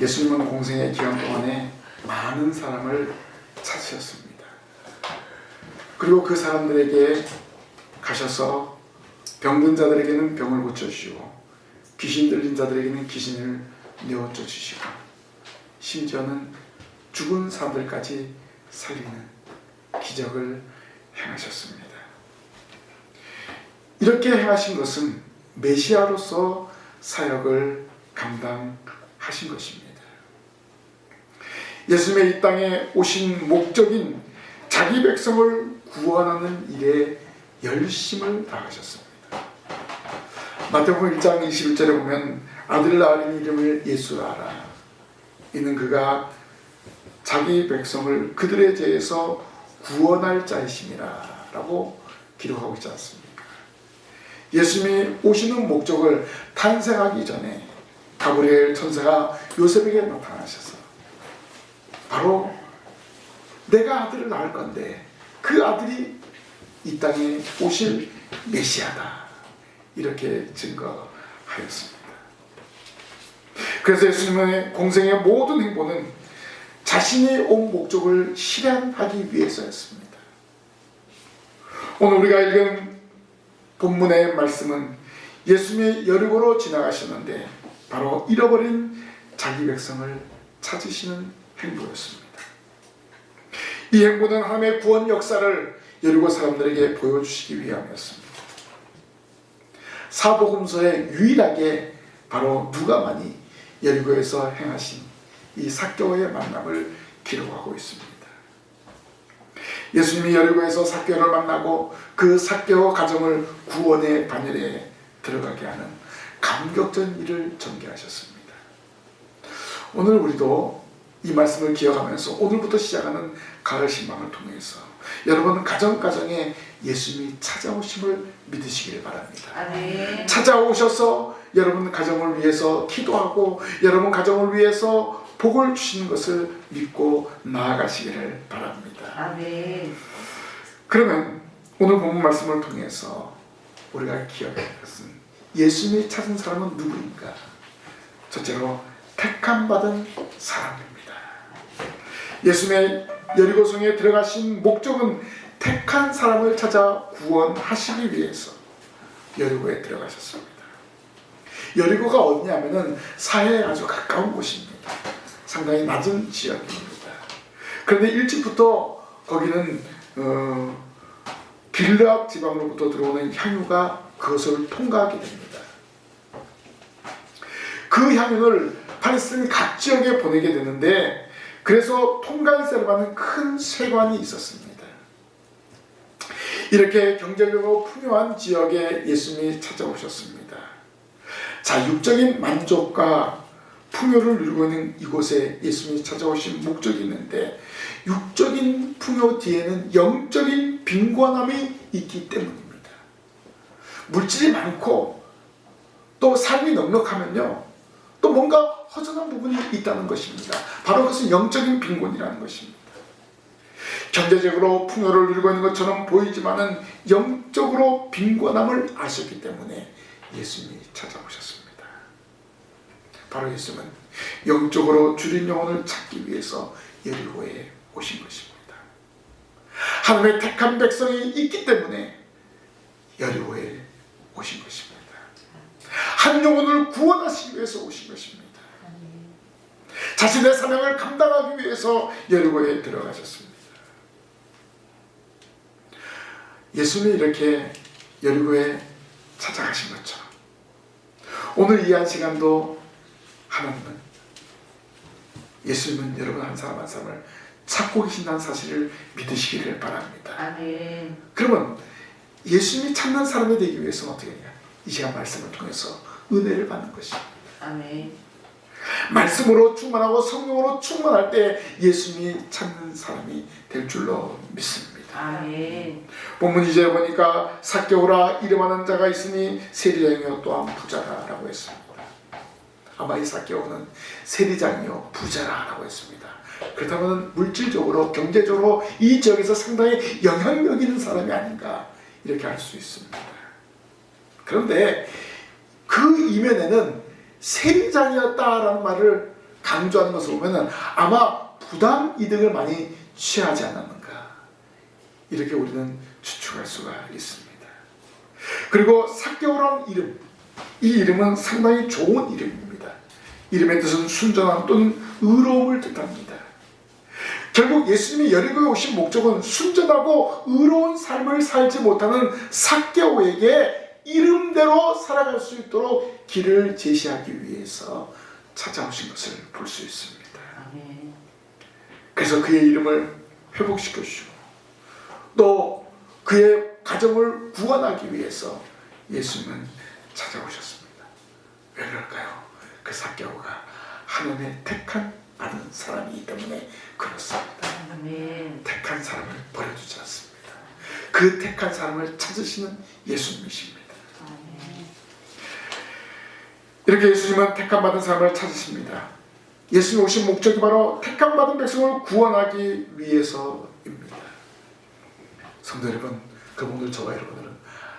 예수님은 공생의 기간 동안에 많은 사람을 찾으셨습니다. 그리고 그 사람들에게 가셔서 병든 자들에게는 병을 고쳐주시고 귀신 들린 자들에게는 귀신을 내어줘 주시고 심지어는 죽은 사람들까지 살리는 기적을 행하셨습니다. 이렇게 행하신 것은 메시아로서 사역을 감당하신 것입니다. 예수님의 이 땅에 오신 목적인 자기 백성을 구원하는 일에 열심을 다하셨습니다. 마태복음 1장 21절에 보면 아들 낳으린 이름을 예수라라. 이는 그가 자기 백성을 그들의 죄에서 구원할 자이심이라 라고 기록하고 있지 않습니까? 예수님이 오시는 목적을 탄생하기 전에 가브리엘 천사가 요셉에게 나타나셔서 바로 내가 아들을 낳을 건데 그 아들이 이 땅에 오실 메시아다 이렇게 증거하였습니다. 그래서 예수님의 공생의 모든 행보는 자신이 온 목적을 실현하기 위해서였습니다. 오늘 우리가 읽은 본문의 말씀은 예수님이 여리고로 지나가시는데 바로 잃어버린 자기 백성을 찾으시는 행보였습니다. 이 행보는 하나님의 구원 역사를 여리고 사람들에게 보여주시기 위함이었습니다. 사복음서에 유일하게 바로 누가만이 여리고에서 행하신 이 사교의 만남을 기록하고 있습니다. 예수님이 여리고에서 사교를 만나고 그 사교 가정을 구원의 반열에 들어가게 하는 감격전 일을 전개하셨습니다. 오늘 우리도 이 말씀을 기억하면서 오늘부터 시작하는 가을 신방을 통해서 여러분 가정 가정에 예수님이 찾아오심을 믿으시길 바랍니다. 아멘. 찾아오셔서 여러분 가정을 위해서 기도하고 여러분 가정을 위해서 복을 주시는 것을 믿고 나아가시기를 바랍니다. 아멘. 그러면 오늘 본문 말씀을 통해서 우리가 기억해야 할 것은 예수님이 찾은 사람은 누구인가? 첫째로 택함 받은 사람입니다. 예수님의 여리고성에 들어가신 목적은 택한 사람을 찾아 구원하시기 위해서 여리고에 들어가셨습니다. 여리고가 어디냐면은 사해에 아주 가까운 곳입니다. 상당히 낮은 지역입니다. 그런데 일찍부터 거기는 어, 길르앗 지방으로부터 들어오는 향유가 그것을 통과하게 됩니다. 그 향유를 팔레스타인 각 지역에 보내게 되는데 그래서 통관세를 받는 큰 세관이 있었습니다. 이렇게 경제적으로 풍요한 지역에 예수님이 찾아오셨습니다. 자, 육적인 만족과 풍요를 누리고 있는 이곳에 예수님이 찾아오신 목적이 있는데 육적인 풍요 뒤에는 영적인 빈곤함이 있기 때문입니다. 물질이 많고 또 삶이 넉넉하면요. 또 뭔가 허전한 부분이 있다는 것입니다. 바로 그것은 영적인 빈곤이라는 것입니다. 경제적으로 풍요를 누리고 있는 것처럼 보이지만은 영적으로 빈곤함을 아셨기 때문에 예수님이 찾아오셨습니다. 바로 예수님은 영적으로 줄인 영혼을 찾기 위해서 여리고에 오신 것입니다. 하나님의 택한 백성이 있기 때문에 여리고에 오신 것입니다. 한 영혼을 구원하시기 위해서 오신 것입니다. 자신의 사명을 감당하기 위해서 여리고에 들어가셨습니다. 예수님이 이렇게 여리고에 찾아가신 것처럼 오늘 이 한 시간도 하나님은 예수님은 여러분 한 사람 한 사람을 찾고 계신다는 사실을 믿으시기를 바랍니다. 아멘. 그러면 예수님이 찾는 사람이 되기 위해서는 어떻게 해야 이 시간 말씀을 통해서 은혜를 받는 것입니다. 아멘. 말씀으로 충만하고 성령으로 충만할 때 예수님이 찾는 사람이 될 줄로 믿습니다. 아멘. 본문 이제 보니까 사개오라 이름하는 자가 있으니 세리장이요 또한 부자라라고 했습니다. 아마 이 사개오는 세리장이요 부자라라고 했습니다. 그렇다면 물질적으로 경제적으로 이 지역에서 상당히 영향력 있는 사람이 아닌가 이렇게 할수 있습니다. 그런데 그 이면에는 세리장이었다라는 말을 강조하는 것을 보면은 아마 부당 이득을 많이 취하지 않았는가 이렇게 우리는 추측할 수가 있습니다. 그리고 사개오라는 이름 이 이름은 상당히 좋은 이름입니다. 이름의 뜻은 순전함 또는 의로움을 뜻합니다. 결국 예수님이 여리고에 오신 목적은 순전하고 의로운 삶을 살지 못하는 사개오에게 이름대로 살아갈 수 있도록 길을 제시하기 위해서 찾아오신 것을 볼 수 있습니다. 그래서 그의 이름을 회복시켜 주시고 또 그의 가정을 구원하기 위해서 예수님은 찾아오셨습니다. 왜 그럴까요? 그 사개오가 하나님의 택한 받은 사람이기 때문에 그렇습니다. 아멘. 택한 사람을 버려두지 않습니다. 그 택한 사람을 찾으시는 예수님이십니다. 아멘. 이렇게 예수님은 택한 받은 사람을 찾으십니다. 예수님 오신 목적이 바로 택한 받은 백성을 구원하기 위해서입니다. 성도 여러분, 오늘 저와 여러분들은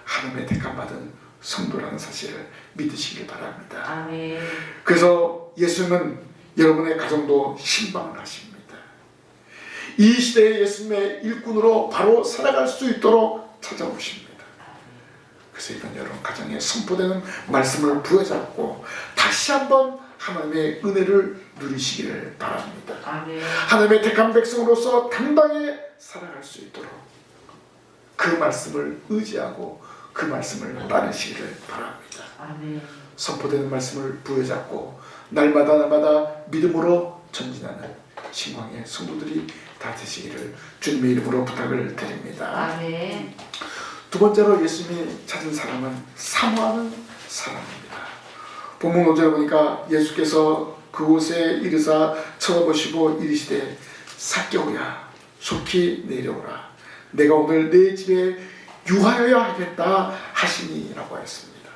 하나님의 택한 받은 성도라는 사실을 믿으시길 바랍니다. 아멘. 그래서 예수님은 여러분의 가정도 신방을 하십니다. 이 시대의 예수님의 일꾼으로 바로 살아갈 수 있도록 찾아오십니다. 그래서 이번 여러분 가정에 선포되는 말씀을 부여잡고 다시 한번 하나님의 은혜를 누리시기를 바랍니다. 아멘. 하나님의 택한 백성으로서 당당히 살아갈 수 있도록 그 말씀을 의지하고 그 말씀을 따르시기를 바랍니다. 아멘. 선포되는 말씀을 부여잡고 날마다 날마다 믿음으로 전진하는 신광의 성도들이 다 되시기를 주님의 이름으로 부탁을 드립니다. 아멘. 두 번째로 예수님이 찾은 사람은 사모하는 사람입니다. 본문 5절에 보니까 예수께서 그곳에 이르사 쳐다보시고 이르시되 사개오야 속히 내려오라 내가 오늘 내 집에 유하여야 하겠다 하시니라고 했습니다.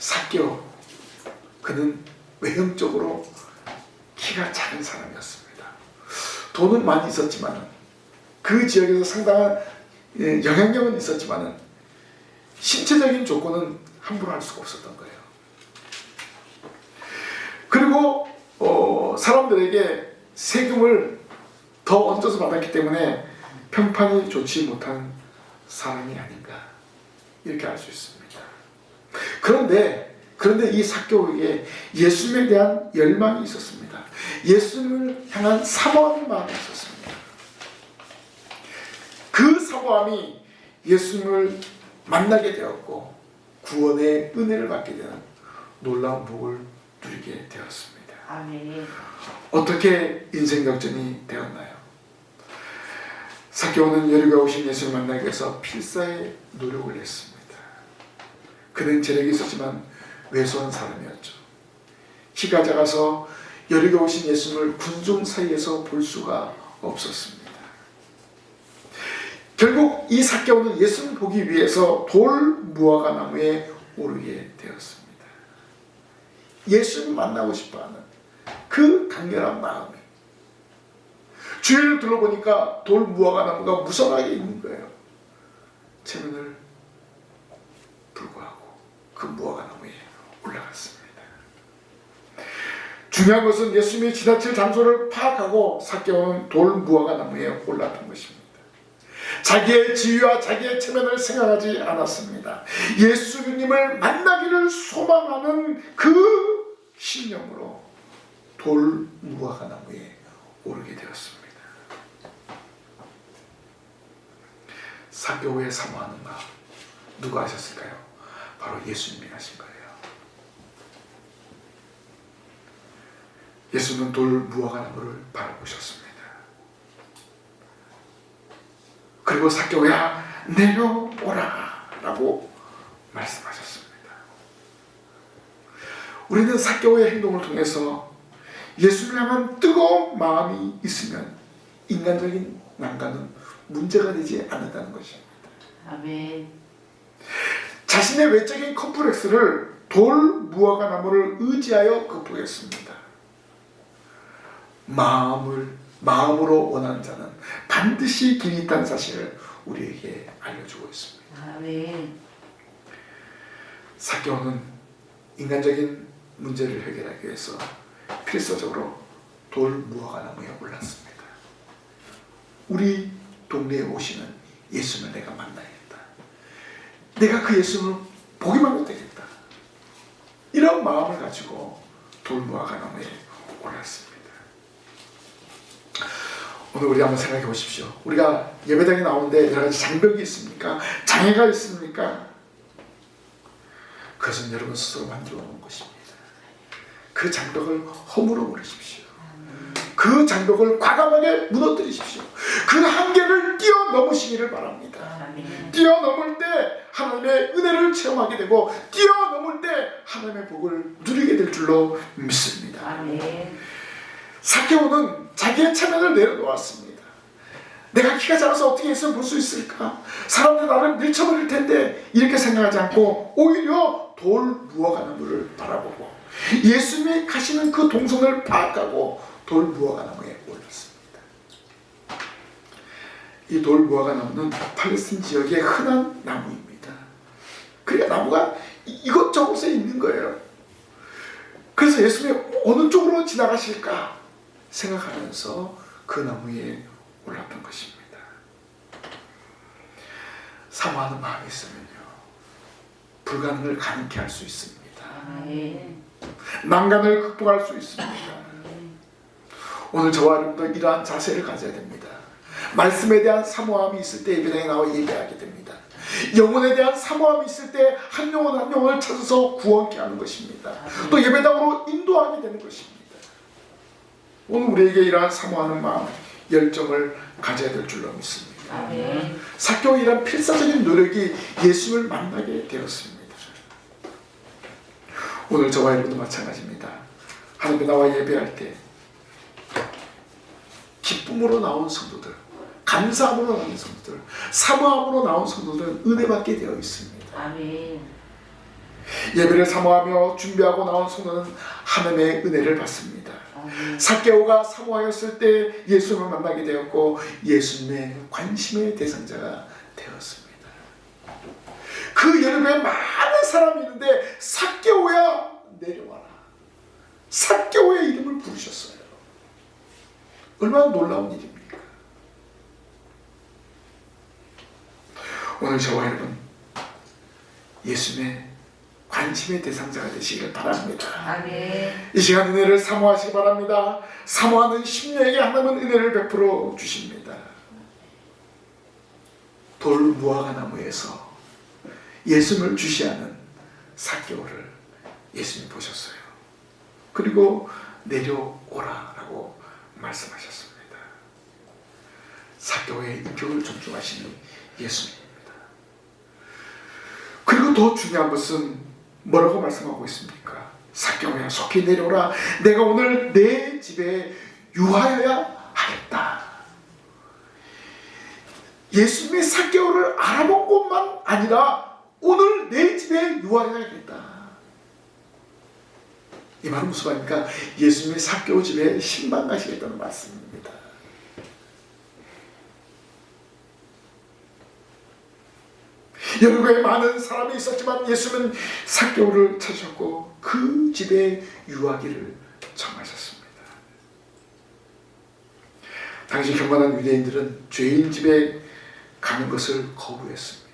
사개오 그는 외형적으로 키가 작은 사람이었습니다. 돈은 많이 있었지만 그 지역에서 상당한 예, 영향력은 있었지만은 신체적인 조건은 함부로 할 수가 없었던 거예요. 그리고 어, 사람들에게 세금을 더 얹어서 받았기 때문에 평판이 좋지 못한 사람이 아닌가 이렇게 알 수 있습니다. 그런데 그런데 이 사교에게 예수님에 대한 열망이 있었습니다. 예수님을 향한 마음이 있었습니다. 그 사모함이 예수님을 만나게 되었고 구원의 은혜를 받게 되는 놀라운 복을 누리게 되었습니다. 아멘. 어떻게 인생 역전이 되었나요? 사케오는 여리고에 오신 예수를 만나기 위해서 필사의 노력을 했습니다. 그는 재력이 있었지만 왜소한 사람이었죠. 키가 작아서 여리고에 오신 예수를 군중 사이에서 볼 수가 없었습니다. 결국 이 사케오는 예수를 보기 위해서 돌 무화과 나무에 오르게 되었습니다. 예수를 만나고 싶어하는 그 강렬한 마음이 주위를 둘러보니까 돌 무화과 나무가 무성하게 있는 거예요. 체면을 불구하고 그 무화과 나무에 올라갔습니다. 중요한 것은 예수님이 지나칠 장소를 파악하고 사개오는 돌 무화과 나무에 올랐던 것입니다. 자기의 지위와 자기의 체면을 생각하지 않았습니다. 예수님을 만나기를 소망하는 그 신념으로 돌 무화과 나무에 오르게 되었습니다. 사교회 사모하는 마음 누가 하셨을까요? 바로 예수님이 하신 거예요. 예수는 돌 무화과 나무를 바라보셨습니다. 그리고 사교야 내려오라 라고 말씀하셨습니다. 우리는 사교의 행동을 통해서 예수를 향한 뜨거운 마음이 있으면 인간적인 난간은 문제가 되지 않는다는 것입니다. 아멘. 자신의 외적인 컴플렉스를 돌 무화과 나무를 의지하여 극복했습니다. 마음을 마음으로 원하는 자는 반드시 길이 있다는 사실을 우리에게 알려주고 있습니다. 아멘. 사교는 인간적인 문제를 해결하기 위해서 필사적으로 돌 무화과 나무에 올랐습니다. 우리 동네에 오시는 예수님을 내가 만나야겠다. 내가 그 예수님을 보기만 해도 되겠다. 이런 마음을 가지고 돌 무화과 나무에 올랐습니다. 오늘 우리 한번 생각해 보십시오. 우리가 예배당에 나오는데 여러 가지 장벽이 있습니까? 장애가 있습니까? 그것은 여러분 스스로 만들어 놓은 것입니다. 그 장벽을 허물어 버리십시오. 그 장벽을 과감하게 무너뜨리십시오. 그 한계를 뛰어넘으시기를 바랍니다. 아멘. 뛰어넘을 때 하나님의 은혜를 체험하게 되고 뛰어넘을 때 하나님의 복을 누리게 될 줄로 믿습니다. 사케오는 자기의 체면을 내려놓았습니다. 내가 키가 작아서 어떻게 예수를 볼수 있을까? 사람들 나를 밀쳐버릴 텐데 이렇게 생각하지 않고 오히려 돌 무화과 나무를 바라보고 예수님이 가시는 그 동선을 파악하고 돌 무화과 나무에 올랐습니다. 이 돌 무화과 나무는 팔레스틴 지역의 흔한 나무입니다. 그러니까 나무가 이- 이것저것에 있는 거예요. 그래서 예수님이 어느 쪽으로 지나가실까 생각하면서 그 나무에 올랐던 것입니다. 사모하는 마음이 있으면요. 불가능을 가능케 할 수 있습니다. 난간을 극복할 수 있습니다. 오늘 저와 여러분도 이러한 자세를 가져야 됩니다. 말씀에 대한 사모함이 있을 때 예배당에 나와 예배하게 됩니다. 영혼에 대한 사모함이 있을 때 한 영혼 한 영혼을 찾아서 구원케 하는 것입니다. 또 예배당으로 인도하게 되는 것입니다. 오늘 우리에게 이러한 사모하는 마음, 열정을 가져야 될 줄로 믿습니다. 아멘. 사교의 이런 필사적인 노력이 예수를 만나게 되었습니다. 오늘 저와 여러분도 마찬가지입니다. 하나님께 나와 예배할 때 기쁨으로 나온 성도들, 감사함으로 나온 성도들, 사모함으로 나온 성도들은 은혜받게 되어 있습니다. 아멘. 예배를 사모하며 준비하고 나온 성도는 하나님의 은혜를 받습니다. 사케오가 사모하였을 때 예수님을 만나게 되었고 예수님의 관심의 대상자가 되었습니다. 그 여름에 많은 사람이 있는데 사케오야 내려와라. 사케오의 이름을 부르셨어요. 얼마나 놀라운 일입니까? 오늘 저와 여러분 예수님의 관심의 대상자가 되시길 바랍니다. 아멘. 이 시간 은혜를 사모하시기 바랍니다. 사모하는 심령에게 하나님은 은혜를 베풀어 주십니다. 돌 무화과 나무에서 예수님을 주시하는 사개오를 예수님 보셨어요. 그리고 내려오라라고 말씀하셨습니다. 사개오의 인격을 존중하시는 예수님입니다. 그리고 더 중요한 것은 뭐라고 말씀하고 있습니까? 사경이야 속히 내려오라. 내가 오늘 내 집에 유하여야 하겠다. 예수님의 사개오를 알아본 것만 아니라 오늘 내 집에 유하여야겠다. 이 말은 무슨 말입니까? 예수님의 사개오 집에 신방 가시겠다는 말씀입니다. 여러분의 많은 사람이 있었지만 예수는 사개오를 찾으셨고 그 집에 유하기를 청하셨습니다. 당시 경건한 유대인들은 죄인 집에 가는 것을 거부했습니다.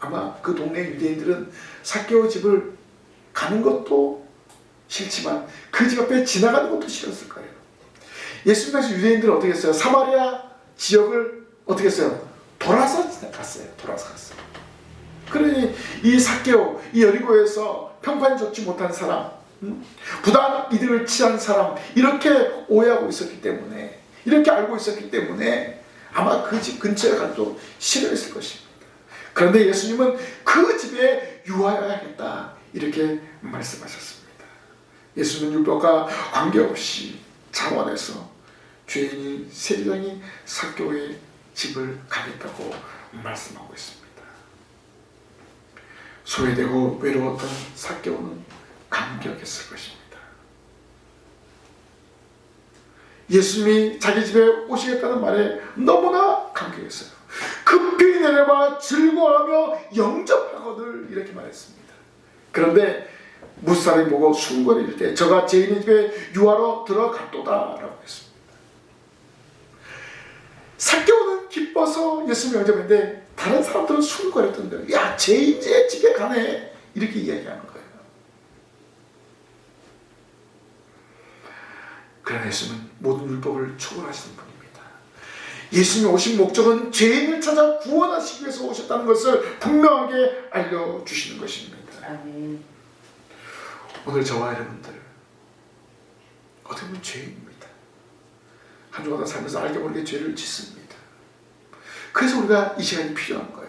아마 그 동네 유대인들은 사개오 집을 가는 것도 싫지만 그 집 앞에 지나가는 것도 싫었을 거예요. 예수님 당시 유대인들은 어떻게 했어요? 사마리아 지역을 어떻게 했어요? 돌아서 갔어요. 돌아서 갔어요. 그러니 이 사개오, 이 여리고에서 평판이 좋지 못한 사람, 음? 부당한 이득을 취한 사람 이렇게 오해하고 있었기 때문에 이렇게 알고 있었기 때문에 아마 그 집 근처에 가도 싫어했을 것입니다. 그런데 예수님은 그 집에 유하여야겠다 이렇게 말씀하셨습니다. 예수는 율법과 관계없이 장원해서 죄인이 세리장이 사교의 집을 가겠다고 말씀하고 있습니다. 소외되고 외로웠던 사교는 감격했을 것입니다. 예수님이 자기 집에 오시겠다는 말에 너무나 감격했어요. 급히 내려와 즐거워하며 영접하거늘 이렇게 말했습니다. 그런데 무사람이 보고 숨거릴 때 저가 죄인의 집에 유하러 들어갔도다 라고 했습니다. 사개오는 기뻐서 예수님 영접했는데 다른 사람들은 숨거렸던데 야 죄인의 집에 가네 이렇게 이야기하는 거예요. 그러나 예수님은 모든 율법을 초월하시는 분입니다. 예수님이 오신 목적은 죄인을 찾아 구원하시기 위해서 오셨다는 것을 분명하게 알려주시는 것입니다. 아멘. 오늘 저와 여러분들 어떻게 보면 죄인입니다. 한 주간 살면서 알게 모르게 죄를 짓습니다. 그래서 우리가 이 시간이 필요한 거예요.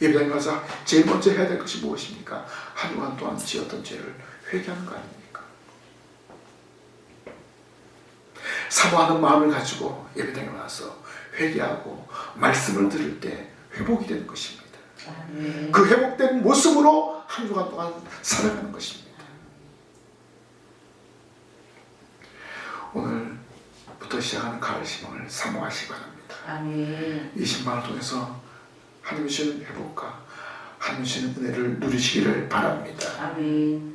예배당에 가서 제일 먼저 해야 될 것이 무엇입니까? 한 주간 동안 지었던 죄를 회개하는 거 아닙니까? 사모하는 마음을 가지고 예배당에 와서 회개하고 말씀을 들을 때 회복이 되는 것입니다. 아멘. 그 회복된 모습으로 한 주간 동안 살아가는 것입니다. 오늘부터 시작하는 가을 시망을 사모하시기 바랍니다. 아멘. 이 신방을 통해서 하나님 주시는 회복과 하나님 주시는 은혜를 누리시기를 바랍니다. 아멘.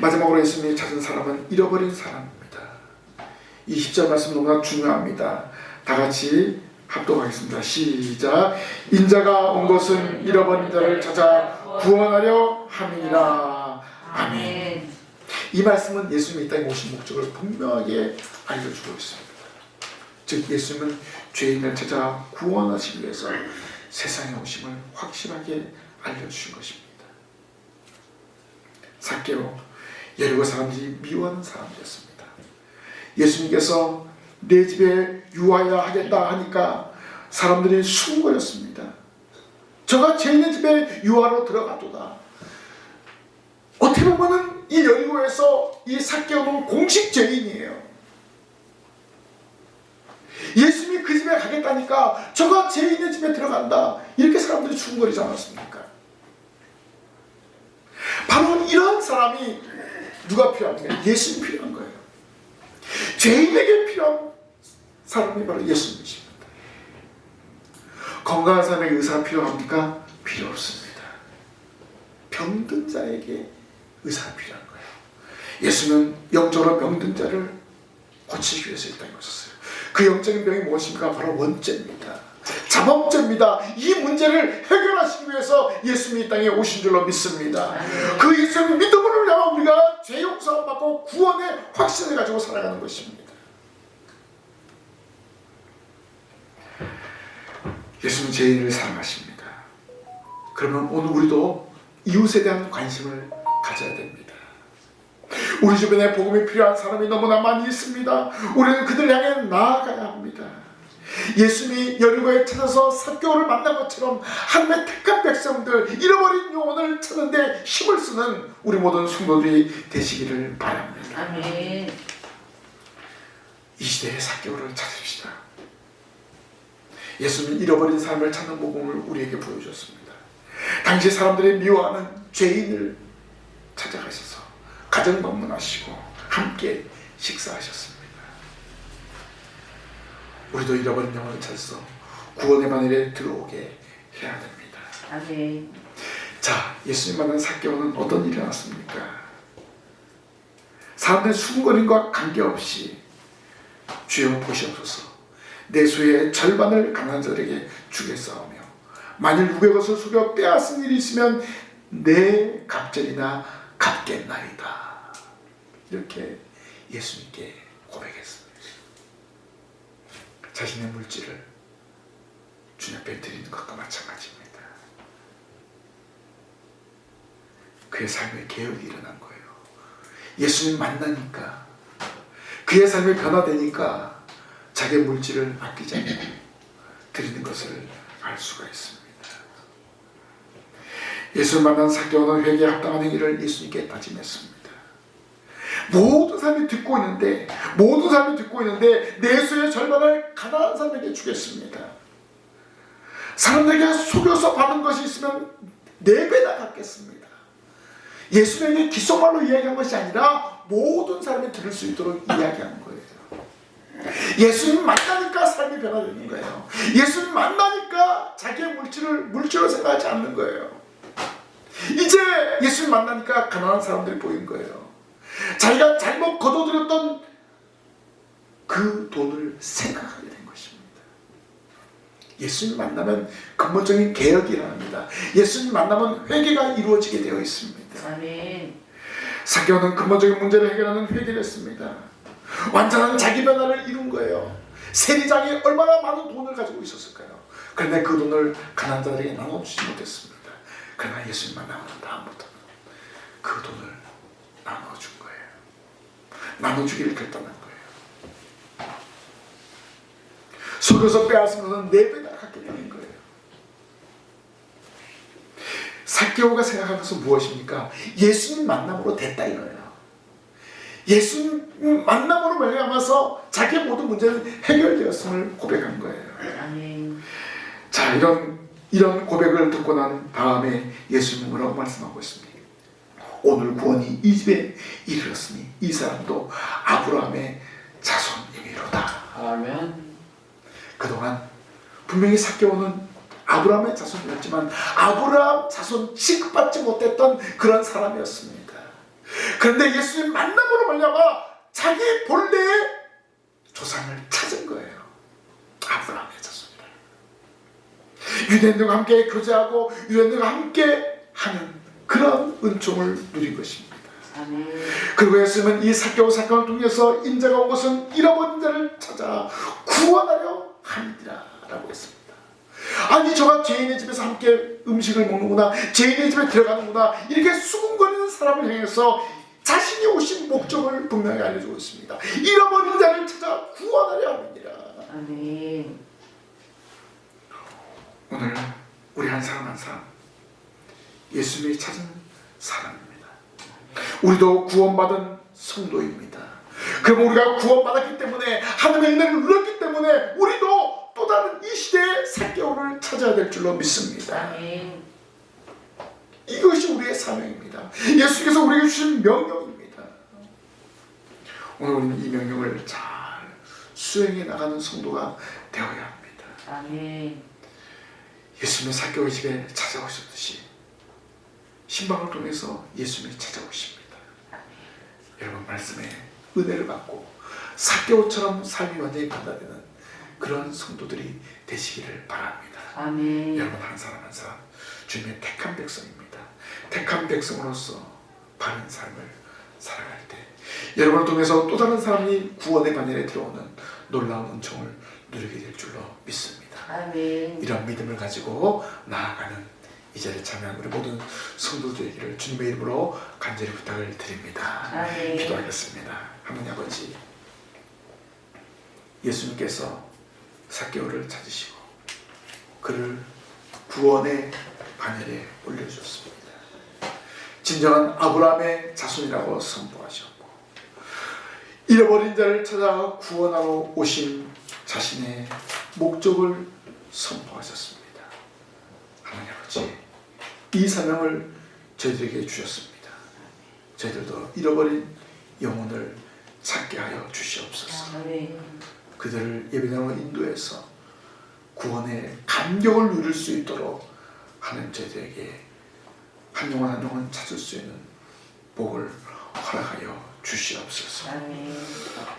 마지막으로 예수님이 찾은 사람은 잃어버린 사람입니다. 이 10절 말씀 너무나 중요합니다. 다 같이 합독하겠습니다. 시작. 인자가 온 것은 잃어버린 자를 찾아 구원하려 함이라. 아멘. 이 말씀은 예수님이 이 땅에 오신 목적을 분명하게 알려주고 있습니다. 즉 예수님은 죄인을 찾아 구원하시기 위해서 세상에 오심을 확실하게 알려주신 것입니다. 사개로 여리고 사람들이 미워하는 사람이었습니다. 예수님께서 내 집에 유하여 하겠다 하니까 사람들이 숨거렸습니다. 저가 죄인의 집에 유하로 들어가도다. 어떻게 보면은 이 여리고에서 이 사개오는 공식 죄인이에요. 예수님이 그 집에 가겠다니까 저가 죄인의 집에 들어간다. 이렇게 사람들이 충거리지 않았습니까? 바로 이런 사람이 누가 필요한가? 예수님 필요한 거예요. 죄인에게 필요한 사람이 바로 예수님이십니다. 건강한 사람에게 의사가 필요합니까? 필요 없습니다. 병든 자에게 의사가 필요한 거예요. 예수는 영적으로 병든 자를 고치기 위해서 이 땅에 오셨어요. 그 영적인 병이 무엇입니까? 바로 원죄입니다. 자범죄입니다. 이 문제를 해결하시기 위해서 예수님이 이 땅에 오신 줄로 믿습니다. 그 예수님 믿음으로 인하여 우리가 죄 용서를 받고 구원의 확신을 가지고 살아가는 것입니다. 예수님 죄인을 사랑하십니다. 그러면 오늘 우리도 이웃에 대한 관심을 가져야 됩니다. 우리 주변에 복음이 필요한 사람이 너무나 많이 있습니다. 우리는 그들 향해 나아가야 합니다. 예수님이 여리고에 찾아서 사교를 만난 것처럼 하나님의 택한 백성들 잃어버린 영혼을 찾는데 힘을 쓰는 우리 모든 성도들이 되시기를 바랍니다. 아멘. 이 시대의 사교를 찾읍시다. 예수님은 잃어버린 삶을 찾는 복음을 우리에게 보여주셨습니다. 당시 사람들이 미워하는 죄인을 찾아가셔서 가정 방문하시고 함께 식사하셨습니다. 우리도 잃어버린 영혼을 찾아서 구원의 바늘에 들어오게 해야 됩니다. 아멘. 자, 예수님 만난 사개오는 어떤 일이 났습니까? 사람들의 수군거림과 관계없이 주여 보시옵소서 내 수의 절반을 가난한 자에게 주겠사오며 만일 누구의 것을 속여 빼앗은 일이 있으면 내 갑절이나 갚겠나이다 이렇게 예수님께 고백했습니다 자신의 물질을 주님 앞에 드리는 것과 마찬가지입니다 그의 삶에 개혁이 일어난 거예요. 예수님 만나니까 그의 삶이 변화되니까 자기의 물질을 아끼지 않고 드리는 것을 알 수가 있습니다. 예수를 만난 사개오는 회개에 합당한 행위를 예수님께 다짐했습니다. 모든 사람이 듣고 있는데 모든 사람이 듣고 있는데 내수의 절반을 가난한 사람에게 주겠습니다. 사람들에게 속여서 받은 것이 있으면 네 배나 갚겠습니다. 예수님에게 귓속말로 이야기한 것이 아니라 모든 사람이 들을 수 있도록 이야기한 거예요. 예수님 만나니까 삶이 변화되는 거예요. 예수님 만나니까 자기의 물질을 물질로 생각하지 않는 거예요. 이제 예수님 만나니까 가난한 사람들이 보인 거예요. 자기가 잘못 거둬들였던 그 돈을 생각하게 된 것입니다. 예수님 만나면 근본적인 개혁이 일어납니다. 예수님 만나면 회개가 이루어지게 되어 있습니다. 아멘. 사교는 근본적인 문제를 해결하는 회개를 했습니다. 완전한 자기 변화를 이룬 거예요. 세리장이 얼마나 많은 돈을 가지고 있었을까요? 그런데 그 돈을 가난한 자들에게 나눠주지 못했습니다. 그러나 예수님 만나고 난 다음부터는 그 돈을 나눠준 거예요. 나눠주기를 결단한 거예요. 속여서 빼앗은 것은 네 배나 갖게 되는 거예요. 사개오가 생각한 것은 무엇입니까? 예수님 만남으로 됐다 이거예요. 예수님 만남으로 말미암아서 자기의 모든 문제는 해결되었음을 고백한 거예요. 자 이런 이런 고백을 듣고 난 다음에 예수님은 뭐라고 말씀하고 있습니다. 오늘 구원이 이 집에 이르렀으니 이 사람도 아브라함의 자손이미로다. 아멘. 그동안 분명히 사개오는 아브라함의 자손이었지만 아브라함 자손 취급받지 못했던 그런 사람이었습니다. 그런데 예수님 만남으로 말미암아 자기 본래의 조상을 찾은 거예요. 아브라함의 자손이라. 유대인들과 함께 교제하고 유대인들과 함께 하는 그런 은총을 누린 것입니다. 그리고 예수님은 이 사개오 사건을 통해서 인자가 온 것은 잃어버린 자를 찾아 구원하려 함이라 라고 했습니다. 아니 저가 죄인의 집에서 함께 음식을 먹는구나 죄인의 집에 들어가는구나 이렇게 수군거리는 사람을 향해서 자신이 오신 목적을 분명히 알려주고 있습니다. 잃어버린 자를 찾아 구원하려 함이니라. 아멘. 오늘 우리 한 사람 한 사람 예수님이 찾은 사람입니다. 우리도 구원받은 성도입니다. 그럼 우리가 구원받았기 때문에 하늘의 은혜를 눌렀기 때문에 우리도 또 다른 이 시대의 사개오를 찾아야 될 줄로 믿습니다. 이것이 우리의 사명입니다. 예수께서 우리에게 주신 명령입니다. 오늘 우리는 이 명령을 잘 수행해 나가는 성도가 되어야 합니다. 아멘. 예수님의 사개오 집에 찾아오셨듯이 신방을 통해서 예수님이 찾아오십니다. 여러분 말씀에 은혜를 받고 사개오처럼 삶이 완전히 변화되는 그런 성도들이 되시기를 바랍니다. 아멘. 여러분 한 사람 한 사람 주님의 택한 백성입니다. 택한 백성으로서 바른 삶을 살아갈 때 여러분을 통해서 또 다른 사람이 구원의 반열에 들어오는 놀라운 은총을 누리게 될 줄로 믿습니다. 아멘. 이런 믿음을 가지고 나아가는 이 자리에 참여한 우리 모든 성도들에게를 주님의 이름으로 간절히 부탁을 드립니다. 아멘. 기도하겠습니다. 하나님 아버지 예수님께서 사개오를 찾으시고 그를 구원의 반열에 올려주셨습니다. 진정한 아브라함의 자손이라고 선포하셨고 잃어버린 자를 찾아 구원하러 오신 자신의 목적을 선포하셨습니다. 하나님 아버지 이 사명을 저희들에게 주셨습니다. 저희들도 잃어버린 영혼을 찾게 하여 주시옵소서. 그들을 예배당으로 인도해서 구원의 감격을 누릴 수 있도록 하나님 저희들에게 한 영혼 한 영혼 찾을 수 있는 복을 허락하여 주시옵소서.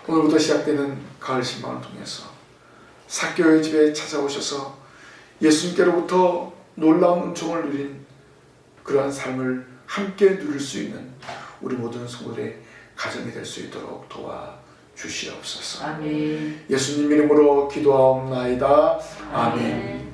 오늘부터 시작되는 가을 신방을 통해서 사교의 집에 찾아오셔서 예수님께로부터 놀라운 은총을 누린 그러한 삶을 함께 누릴 수 있는 우리 모든 성도의 가정이 될 수 있도록 도와 주시옵소서. 아멘. 예수님 이름으로 기도하옵나이다. 아멘.